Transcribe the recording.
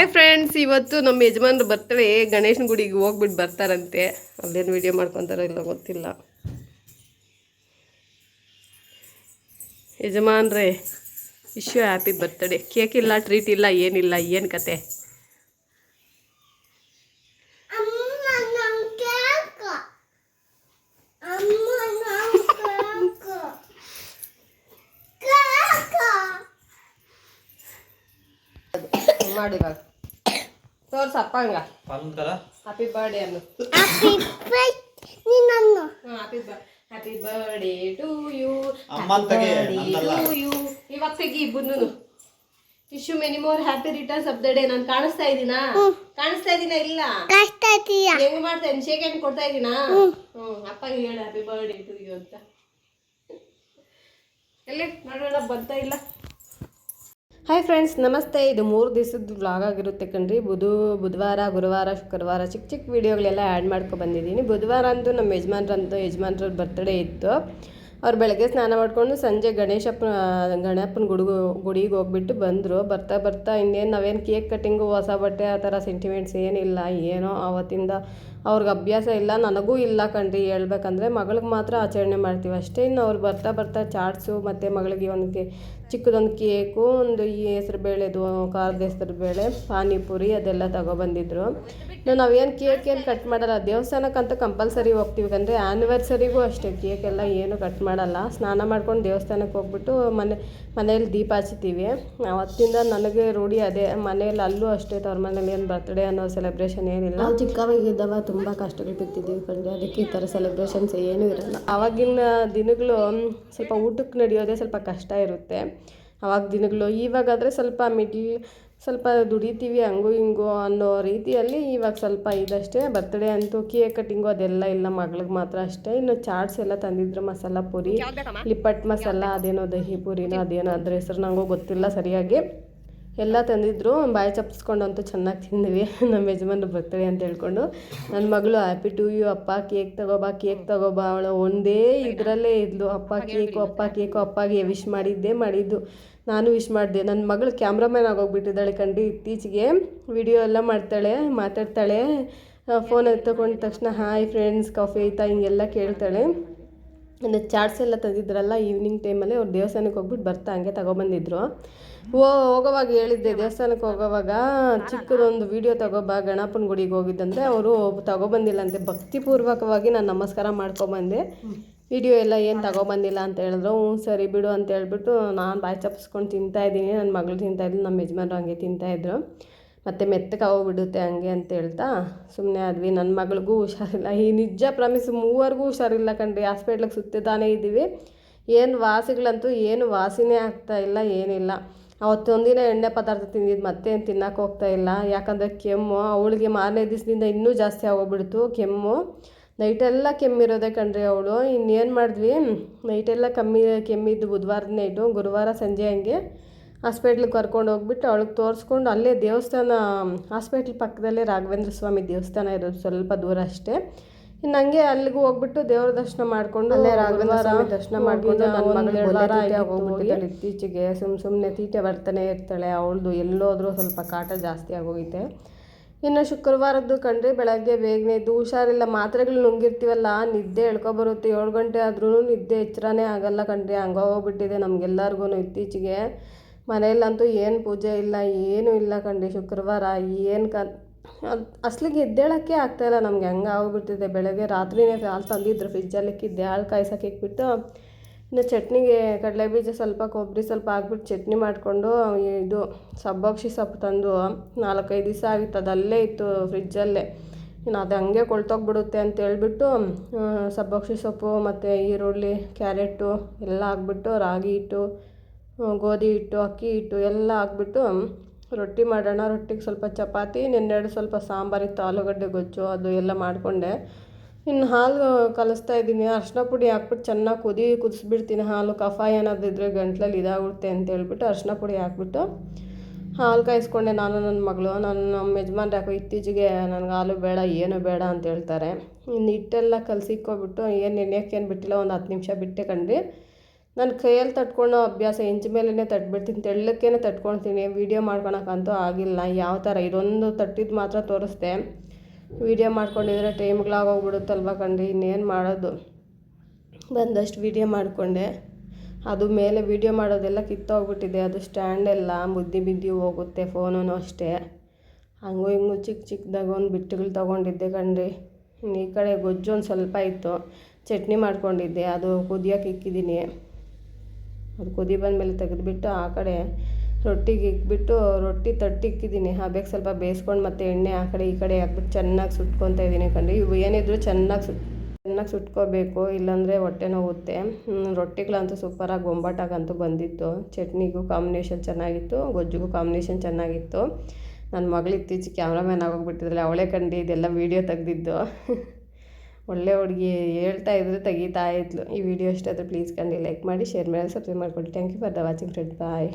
Hi friends ಇವತ್ತು ನಮ್ಮ ಯಜಮಾನ್ರು ಬರ್ತಾರೆ ಗಣೇಶನ ಗುಡಿಗೆ ಹೋಗ್ಬಿಟ್ಟು ಬರ್ತಾರಂತೆ ಅಲ್ಲೇನು ವಿಡಿಯೋ ಮಾಡ್ಕೊತಾರೋ ಇಲ್ಲ ಗೊತ್ತಿಲ್ಲ ಯಜಮಾನ್ರೇ ವಿಶ್ ಹ್ಯಾಪಿ ಬರ್ತ್ಡೇ ಕೇಕ್ ಇಲ್ಲ ಟ್ರೀಟ್ ಇಲ್ಲ ಏನಿಲ್ಲ ಏನು ಕತೆ ಅಮ್ಮ ತೋರ್ಸ ಅಪ್ಪಂಗ ಹ್ಯಾಪಿ ಬರ್ಡೇ ಅನ್ನು. ಹ್ಯಾಪಿ ನಿನ್ನನ್ನು. Happy happy birthday to you ಅಮ್ಮನ್ ತೆಗಿ. ಟು ಯು ಇವಾಗ ತೆಗಿ ಇಬ್ಬರು wish many more happy returns of the day ನಾನು ಕಾಣಿಸ್ತಾ ಇದ್ದೀನಾ? ಕಾಣಿಸ್ತಾ ಇದೀನಾ ಇಲ್ಲ? ಕಾಣಿಸ್ತಾ ಇದೀಯ ಹೆಂಗ್ ಮಾಡ್ತಾ ಇದ್ದೀನಿ ಶೇಕ್ ಹ್ಯಾಂಡ್ ಕೊಡ್ತಾ ಇದ್ದೀನಾ? ಹ್ಞೂ ಅಪ್ಪಗೆ ಹೇಳು ಹ್ಯಾಪಿ ಬರ್ಡೇ ಟು ಯು ಅಂತ. ಎಲ್ಲಿ? ನೋಡೋಣ ಬರ್ತಾ ಇಲ್ಲ? ಹಾಯ್ ಫ್ರೆಂಡ್ಸ್ ನಮಸ್ತೆ. ಇದು ಮೂರು ದಿವಸದ ವ್ಲಾಗ್ ಆಗಿರುತ್ತೆ ಕಣ್ರಿ. ಬುಧ, ಬುಧವಾರ, ಗುರುವಾರ, ಶುಕ್ರವಾರ ಚಿಕ್ಕ ಚಿಕ್ಕ ವೀಡಿಯೋಗಳೆಲ್ಲ ಆ್ಯಡ್ ಮಾಡ್ಕೊ ಬಂದಿದ್ದೀನಿ. ಬುಧವಾರ ಅಂತೂ ನಮ್ಮ ಯಜಮಾನ್ರಂತೂ ಯಜಮಾನ್ರ ಬರ್ತ್ಡೇ ಇತ್ತು. ಅವ್ರು ಬೆಳಗ್ಗೆ ಸ್ನಾನ ಮಾಡಿಕೊಂಡು ಸಂಜೆ ಗಣೇಶಪ್ಪನ ಗಣಪನ ಗುಡುಗು, ಗುಡಿಗೆ ಹೋಗ್ಬಿಟ್ಟು ಬಂದರು. ಬರ್ತಾ ಬರ್ತಾ ಇನ್ನೇನು ನಾವೇನು ಕೇಕ್ ಕಟ್ಟಿಂಗು ಹೊಸ ಬಟ್ಟೆ ಆ ಥರ ಸೆಂಟಿಮೆಂಟ್ಸ್ ಏನಿಲ್ಲ. ಏನೋ ಆವತ್ತಿಂದ ಅವ್ರಿಗೆ ಅಭ್ಯಾಸ ಇಲ್ಲ, ನನಗೂ ಇಲ್ಲ ಕಣ್ರಿ ಹೇಳ್ಬೇಕಂದ್ರೆ ಮಗಳಿಗೆ ಮಾತ್ರ ಆಚರಣೆ ಮಾಡ್ತೀವಿ. ಅಷ್ಟೇ ಇನ್ನು ಅವ್ರು ಬರ್ತಾ ಬರ್ತಾ ಚಾಟ್ಸು ಮತ್ತು ಮಗಳಿಗೆ ಒಂದು ಕೆ, ಚಿಕ್ಕದೊಂದು ಕೇಕು, ಒಂದು ಈ ಹೆಸ್ರು ಬೇಳೆದು ಖಾರದ ಹೆಸ್ರು ಬೇಳೆ, ಪಾನಿಪುರಿ ಅದೆಲ್ಲ ತಗೊಬಂದಿದ್ರು. ಇನ್ನು ನಾವೇನು ಕೇಕ್ ಏನು ಕಟ್ ಮಾಡಲ್ಲ. ದೇವಸ್ಥಾನಕ್ಕಂತೂ ಕಂಪಲ್ಸರಿ ಹೋಗ್ತೀವಿ. ಅಂದರೆ ಆ್ಯನಿವರ್ಸರಿಗೂ ಅಷ್ಟೇ. ಕೇಕ್ ಎಲ್ಲ ಏನು ಕಟ್ ಮಾಡಲ್ಲ. ಸ್ನಾನ ಮಾಡ್ಕೊಂಡು ದೇವಸ್ಥಾನಕ್ಕೆ ಹೋಗ್ಬಿಟ್ಟು ಮನೆ ಮನೇಲಿ ದೀಪ ಹಚ್ತೀವಿ. ಅವತ್ತಿಂದ ನನಗೆ ರೂಢಿ ಅದೇ. ಮನೇಲಿ ಅಲ್ಲೂ ಅಷ್ಟೇ ತವ್ರ ಮನೇಲಿ ಏನು ಬರ್ತ್ಡೇ ಅನ್ನೋ ಸೆಲೆಬ್ರೇಷನ್ ಏನಿಲ್ಲ. ನಾವು ಚಿಕ್ಕವಾಗಿದ್ದಾಗ ತುಂಬ ಕಷ್ಟಗಳು ಕಂಡ್ರೆ ಅದಕ್ಕೆ ಈ ಥರ ಸೆಲೆಬ್ರೇಷನ್ಸ್ ಏನೂ ಇರಲ್ಲ. ಆವಾಗಿನ ದಿನಗಳು ಸ್ವಲ್ಪ ಊಟಕ್ಕೆ ನಡೆಯೋದೇ ಸ್ವಲ್ಪ ಕಷ್ಟ ಇರುತ್ತೆ. ಆವಾಗ ದಿನಗಳು. ಇವಾಗಾದರೆ ಸ್ವಲ್ಪ ಮಿಡ್ಲ್ ಸ್ವಲ್ಪ ದುಡಿತೀವಿ ಹಂಗೋ ಹಿಂಗೋ ಅನ್ನೋ ರೀತಿಯಲ್ಲಿ ಇವಾಗ ಸ್ವಲ್ಪ ಇದಷ್ಟೇ. ಬರ್ತ್ಡೇ ಅಂತೂ ಕೇಕ್ ಕಟ್ಟಿಂಗು ಅದೆಲ್ಲ ಇಲ್ಲ ಮಗಳಿಗೆ ಮಾತ್ರ ಅಷ್ಟೇ. ಇನ್ನು ಚಾಟ್ಸ್ ಎಲ್ಲ ತಂದಿದ್ರು ಮಸಾಲ ಪುರಿ ಲಿಪ್ಪಟ್ ಮಸಾಲ ಅದೇನೋ ದಹಿ ಪುರಿನೋ ಅದೇನೋ ಅದ್ರ ಹೆಸರು ನನಗೂ ಗೊತ್ತಿಲ್ಲ ಸರಿಯಾಗಿ. ಎಲ್ಲ ತಂದಿದ್ರು, ಬಾಯಿ ಚಪ್ಪಿಸ್ಕೊಂಡಂತೂ ಚೆನ್ನಾಗಿ ತಿಂದ್ವಿ. ನಮ್ಮ ಯಜಮಾನ್ರು ಬರ್ತಾರೆ ಅಂತ ಹೇಳ್ಕೊಂಡು. ನನ್ನ ಮಗಳು ಹ್ಯಾಪಿ ಟು ಯು ಅಪ್ಪ. ಕೇಕ್ ತಗೋಬಾ ಕೇಕ್ ತಗೋಬಾ. ಅವಳು ಒಂದೇ ಇದರಲ್ಲೇ ಇದ್ಲು. ಅಪ್ಪ, ಕೇಕು ಅಪ್ಪ, ಕೇಕು, ಅಪ್ಪಗೆ ವಿಶ್ ಮಾಡಿದ್ದೆ ಮಾಡಿದ್ದು. ನಾನು ವಿಶ್ ಮಾಡಿದೆ. ನನ್ನ ಮಗಳು ಕ್ಯಾಮ್ರಾಮ್ಯಾನ್ ಆಗೋಗ್ಬಿಟ್ಟಿದ್ದಾಳೆ ಕಂಡು ಇತ್ತೀಚೆಗೆ ವಿಡಿಯೋ ಎಲ್ಲ ಮಾಡ್ತಾಳೆ, ಮಾತಾಡ್ತಾಳೆ. ಫೋನ್ ತಗೊಂಡ ತಕ್ಷಣ ಹಾಯ್ ಫ್ರೆಂಡ್ಸ್ ಕಾಫಿ ಆಯ್ತಾ? ಹಿಂಗೆಲ್ಲ ಕೇಳ್ತಾಳೆ. ಇನ್ನು ಚಾಟ್ಸ್ ಎಲ್ಲ ತಂದಿದ್ರಲ್ಲ ಈವ್ನಿಂಗ್ ಟೈಮಲ್ಲಿ ಅವ್ರು ದೇವಸ್ಥಾನಕ್ಕೆ ಹೋಗ್ಬಿಟ್ಟು ಬರ್ತಾ ಹಂಗೆ ತಗೊಬಂದಿದ್ರು. ಓ ಹೋಗೋವಾಗ ಹೇಳಿದ್ದೆ, ದೇವಸ್ಥಾನಕ್ಕೆ ಹೋಗೋವಾಗ ಚಿಕ್ಕದೊಂದು ವಿಡಿಯೋ ತಗೋಬಾ ಗಣಪನ ಗುಡಿಗೆ ಹೋಗಿದ್ದಂತೆ ಅವರು ತಗೊಬಂದಿಲ್ಲಂತೆ ಭಕ್ತಿಪೂರ್ವಕವಾಗಿ ನಾನು ನಮಸ್ಕಾರ ಮಾಡ್ಕೊಬಂದೆ. ವಿಡಿಯೋ ಎಲ್ಲ ಏನು ತಗೊಬಂದಿಲ್ಲ ಅಂತ ಹೇಳಿದ್ರು. ಹ್ಞೂ, ಸರಿ ಬಿಡು ಅಂತ ಹೇಳ್ಬಿಟ್ಟು ನಾನು ಬಾಯಿ ಚಪ್ಪಿಸ್ಕೊಂಡು ತಿಂತಾಯಿದ್ದೀನಿ ನನ್ನ ಮಗಳು ತಿಂತಾ ಇದ್ಲು ನಮ್ಮ ಯಜಮಾನ್ರು ಹಂಗೆ ತಿಂತಾಯಿದ್ರು ಮತ್ತು ಬಿಡುತ್ತೆ ಹಂಗೆ ಅಂತ ಹೇಳ್ತಾ ಸುಮ್ಮನೆ ಆದ್ವಿ. ನನ್ನ ಮಗಳಿಗೂ ಹುಷಾರಿಲ್ಲ. ಈ ನಿಜ ಪ್ರಾಮಿಸ್ ಮೂವರಿಗೂ ಹುಷಾರಿಲ್ಲ ಕಣ್ರಿ. ಹಾಸ್ಪಿಟ್ಲಿಗೆ ಸುತ್ತಾನೇ ಇದ್ದೀವಿ ಏನು ವಾಸಿಗಳಂತೂ ಏನು ವಾಸಿನೇ ಆಗ್ತಾ ಇಲ್ಲ, ಏನಿಲ್ಲ. ಅವತ್ತೊಂದಿನ ಎಣ್ಣೆ ಪದಾರ್ಥ ತಿಂದಿದ್ದು ಮತ್ತೆ ಏನು ತಿನ್ನಕ್ಕೆ ಹೋಗ್ತಾ ಇಲ್ಲ. ಯಾಕಂದರೆ ಕೆಮ್ಮು, ಅವಳಿಗೆ ಮಾರನೇ ದಿವಸದಿಂದ ಇನ್ನೂ ಜಾಸ್ತಿ ಆಗೋಗ್ಬಿಡ್ತು. ಕೆಮ್ಮು. ನೈಟೆಲ್ಲ ಕೆಮ್ಮಿರೋದೆ ಕಣ್ರಿ ಅವಳು. ಇನ್ನೇನು ಮಾಡಿದ್ವಿ? ನೈಟೆಲ್ಲ ಕಮ್ಮಿ, ಕೆಮ್ಮಿದ್ದು ಬುಧವಾರದ ನೈಟು ಗುರುವಾರ ಸಂಜೆ ಹಂಗೆ. ಹಾಸ್ಪಿಟ್ಲಿಗೆ ಕರ್ಕೊಂಡು ಹೋಗ್ಬಿಟ್ಟು ಅವಳಿಗೆ ತೋರಿಸ್ಕೊಂಡು ಅಲ್ಲೇ ದೇವಸ್ಥಾನ ಹಾಸ್ಪಿಟ್ಲ್ ಪಕ್ಕದಲ್ಲೇ ರಾಘವೇಂದ್ರ ಸ್ವಾಮಿ ದೇವಸ್ಥಾನ ಇರೋದು ಸ್ವಲ್ಪ ದೂರ ಅಷ್ಟೇ. ಇನ್ನು ಹಂಗೆ ಅಲ್ಲಿಗೂ ಹೋಗ್ಬಿಟ್ಟು ದೇವ್ರ ದರ್ಶನ ಮಾಡ್ಕೊಂಡು ಅಲ್ಲೇ ರಾಘವೇಂದ್ರ ಸ್ವಾಮಿ ದರ್ಶನ ಮಾಡ್ಕೊಂಡು ನನ್ನ ಮಗಳು ಇತ್ತೀಚೆಗೆ ಸುಮ್ಮ ಸುಮ್ಮನೆ ತೀಟೆ ಬರ್ತಾನೆ ಇರ್ತಾಳೆ ಅವಳದು ಎಲ್ಲೋದ್ರೂ ಸ್ವಲ್ಪ ಕಾಟ ಜಾಸ್ತಿ ಆಗೋಗೈತೆ. ಇನ್ನು ಶುಕ್ರವಾರದ್ದು ಕಂಡ್ರೆ ಬೆಳಗ್ಗೆ ಬೇಗನೆ ಎದ್ದು ಹುಷಾರಿಲ್ಲ ಮಾತ್ರೆಗಳು ನುಂಗಿರ್ತೀವಲ್ಲ ನಿದ್ದೆ ಎಳ್ಕೊಬರುತ್ತೆ ಏಳು ಗಂಟೆ ಆದ್ರೂ ನಿದ್ದೆ ಎಚ್ಚರನೇ ಆಗಲ್ಲ ಕಣ್ರಿ ಹಂಗೋಗ್ಬಿಟ್ಟಿದೆ ನಮ್ಗೆಲ್ಲರಿಗೂ ಇತ್ತೀಚೆಗೆ. ಮನೆಯಲ್ಲಂತೂ ಏನು ಪೂಜೆ ಇಲ್ಲ, ಏನೂ ಇಲ್ಲ ಕಣ್ರಿ ಶುಕ್ರವಾರ, ಏನು ಕ ಅಸ್ಲಿಗೆ ಎದ್ದೇಳೋಕ್ಕೆ ಆಗ್ತಾಯಿಲ್ಲ ನಮ್ಗೆ, ಹೆಂಗೆ ಆಗ್ಬಿಟ್ಟಿದೆ ಬೆಳಗ್ಗೆ ರಾತ್ರಿನೇ ಹಾಲು ತಂದಿದ್ರು, ಫ್ರಿಜ್ಜಲ್ಲಿ ಇಕ್ಕಿದ್ದೆ ಹಾಲು ಕಾಯ್ಸಕ್ಕೆ ಇಕ್ಬಿಟ್ಟು ಇನ್ನು ಚಟ್ನಿಗೆ ಕಡಲೆ ಬೀಜ ಸ್ವಲ್ಪ ಕೊಬ್ಬರಿ ಸ್ವಲ್ಪ ಹಾಕ್ಬಿಟ್ಟು ಚಟ್ನಿ ಮಾಡಿಕೊಂಡು, ಇದು ಸಬ್ಬಕ್ಷಿ ಸೊಪ್ಪು ತಂದು, ನಾಲ್ಕೈದು ದಿವಸ ಆಗಿತ್ತು ಅದು ಅಲ್ಲೇ ಇತ್ತು ಫ್ರಿಜ್ಜಲ್ಲೇ. ಇನ್ನು ಅದು ಹಂಗೆ ಕೊಳ್ತೋಗ್ಬಿಡುತ್ತೆ ಅಂತ ಹೇಳ್ಬಿಟ್ಟು ಸಬ್ಬಕ್ಷಿ ಸೊಪ್ಪು ಮತ್ತು ಈರುಳ್ಳಿ, ಕ್ಯಾರೆಟು ಎಲ್ಲ ಹಾಕ್ಬಿಟ್ಟು ರಾಗಿ ಹಿಟ್ಟು ಗೋಧಿ ಹಿಟ್ಟು, ಅಕ್ಕಿ ಹಿಟ್ಟು ಎಲ್ಲ ಹಾಕ್ಬಿಟ್ಟು ರೊಟ್ಟಿ ಮಾಡೋಣ. ರೊಟ್ಟಿಗೆ ಸ್ವಲ್ಪ ಚಪಾತಿ ನಿನ್ನೆರಡು ಸ್ವಲ್ಪ ಸಾಂಬಾರಿತ್ತು ಆಲೂಗಡ್ಡೆ, ಗೊಜ್ಜು, ಅದು ಎಲ್ಲ ಮಾಡಿಕೊಂಡೆ. ಇನ್ನು ಹಾಲು ಕಲಿಸ್ತಾ ಇದ್ದೀನಿ. ಅರ್ಶಿನ ಪುಡಿ ಹಾಕ್ಬಿಟ್ಟು ಚೆನ್ನಾಗಿ ಕುದಿ ಕುದಿಸ್ಬಿಡ್ತೀನಿ. ಹಾಲು ಕಫ ಏನಾದರೂ ಇದ್ದರೆ ಗಂಟ್ಲಲ್ಲಿ ಇದಾಗುತ್ತೆ ಅಂತ ಹೇಳ್ಬಿಟ್ಟು ಅರ್ಶಿನ ಪುಡಿ ಹಾಕ್ಬಿಟ್ಟು ಹಾಲು ಕಾಯಿಸ್ಕೊಂಡೆ ನಾನು ನನ್ನ ಮಗಳು. ನನ್ನ ನಮ್ಮ ಯಜಮಾನ್ರು ಯಾಕೋ ಇತ್ತೀಚೆಗೆ ನನಗೆ ಹಾಲು ಬೇಡ, ಏನು ಬೇಡ ಅಂತ ಹೇಳ್ತಾರೆ. ಇನ್ನು ಹಿಟ್ಟೆಲ್ಲ ಕಲಸಿಕ್ಕೋಬಿಟ್ಟು ಏನು ನೆನೆಯೋಕ್ಕೇನು ಬಿಟ್ಟಿಲ್ಲ, ಒಂದು ಹತ್ತು ನಿಮಿಷ ಬಿಟ್ಟೆ ಕಂಡು ನಾನು ಕೈಯಲ್ಲಿ ತಟ್ಕೊಳ್ಳೋ ಅಭ್ಯಾಸ ಇಂಚು ಮೇಲೇ ತಟ್ಬಿಡ್ತೀನಿ, ತೆಳ್ಳಕ್ಕೇನೆ ತಟ್ಕೊಳ್ತೀನಿ ವೀಡಿಯೋ ಮಾಡ್ಕೊಳಕ್ಕಂತೂ ಆಗಿಲ್ಲ, ಯಾವ ಥರ ಇದೊಂದು ತಟ್ಟಿದ್ದು ಮಾತ್ರ ತೋರಿಸ್ದೆ. ವೀಡಿಯೋ ಮಾಡ್ಕೊಂಡಿದ್ರೆ ಟೈಮ್ಗಳಾಗೋಗ್ಬಿಡುತ್ತಲ್ವ ಕಂಡು ಇನ್ನೇನು ಮಾಡೋದು? ಬಂದಷ್ಟು ವೀಡಿಯೋ ಮಾಡಿಕೊಂಡೆ. ಅದು ಮೇಲೆ ವೀಡಿಯೋ ಮಾಡೋದೆಲ್ಲ ಕಿತ್ತೋಗ್ಬಿಟ್ಟಿದೆ, ಅದು ಸ್ಟ್ಯಾಂಡೆಲ್ಲ ಮುದ್ದಿ ಬಿದ್ದಿ ಹೋಗುತ್ತೆ ಫೋನೂ ಅಷ್ಟೇ. ಹಂಗೂ ಹಿಂಗೂ ಚಿಕ್ಕ ಚಿಕ್ಕದಾಗ ಒಂದು ಬಿಟ್ಟುಗಳು ತೊಗೊಂಡಿದ್ದೆ ಕಣ್ರಿ. ಈ ಕಡೆ ಗೊಜ್ಜು ಒಂದು ಸ್ವಲ್ಪ ಇತ್ತು, ಚಟ್ನಿ ಮಾಡ್ಕೊಂಡಿದ್ದೆ, ಅದು ಕುದಿಯೋಕೆ ಇಕ್ಕಿದ್ದೀನಿ. ಅದು ಕುದಿ ಬಂದಮೇಲೆ ತೆಗೆದುಬಿಟ್ಟು ಆ ಕಡೆ ರೊಟ್ಟಿಗೆ ಇಕ್ಬಿಟ್ಟು ರೊಟ್ಟಿ ತಟ್ಟಿ ಇಕ್ಕಿದ್ದೀನಿ. ಹಾಬೇಕು ಸ್ವಲ್ಪ ಬೇಯಿಸ್ಕೊಂಡು ಮತ್ತೆ ಎಣ್ಣೆ ಆ ಕಡೆ ಈ ಕಡೆ ಹಾಕ್ಬಿಟ್ಟು ಚೆನ್ನಾಗಿ ಸುಟ್ಕೊತಾ ಇದ್ದೀನಿ ಕಂಡು ಇವು ಏನಿದ್ರು ಚೆನ್ನಾಗಿ ಸುಟ್ ಚೆನ್ನಾಗಿ ಸುಟ್ಕೋಬೇಕು, ಇಲ್ಲಾಂದರೆ ಹೊಟ್ಟೆ ನೋವುತ್ತೆ. ರೊಟ್ಟಿಗಳಂತೂ ಸೂಪರಾಗಿ ಬೊಂಬಾಟಾಗಂತೂ ಬಂದಿತ್ತು. ಚಟ್ನಿಗೂ ಕಾಂಬಿನೇಷನ್ ಚೆನ್ನಾಗಿತ್ತು, ಗೊಜ್ಜಿಗೂ ಕಾಂಬಿನೇಷನ್ ಚೆನ್ನಾಗಿತ್ತು. ನನ್ನ ಮಗಳು ಇತ್ತೀಚೆಗೆ ಕ್ಯಾಮ್ರಾಮ್ಯಾನ್ ಆಗೋಗ್ಬಿಟ್ಟಿದ್ರಲ್ಲ, ಅವಳೇ ಕಂಡು ಇದೆಲ್ಲ ವೀಡಿಯೋ ತೆಗ್ದಿದ್ದು. ಒಳ್ಳೆ ಹುಡುಗಿ ಹೇಳ್ತಾ ಇದ್ರು ತೆಗಿತಾ ಇದ್ಲು. ಈ ವಿಡಿಯೋ ಇಷ್ಟ ಆದರೆ ಪ್ಲೀಸ್ ಕಂಡು ಲೈಕ್ ಮಾಡಿ ಶೇರ್ ಮಾಡಿ ಸಬ್ಸ್ಕ್ರೈಬ್ ಮಾಡ್ಕೊಳ್ಳಿ thank you for the watching friend bye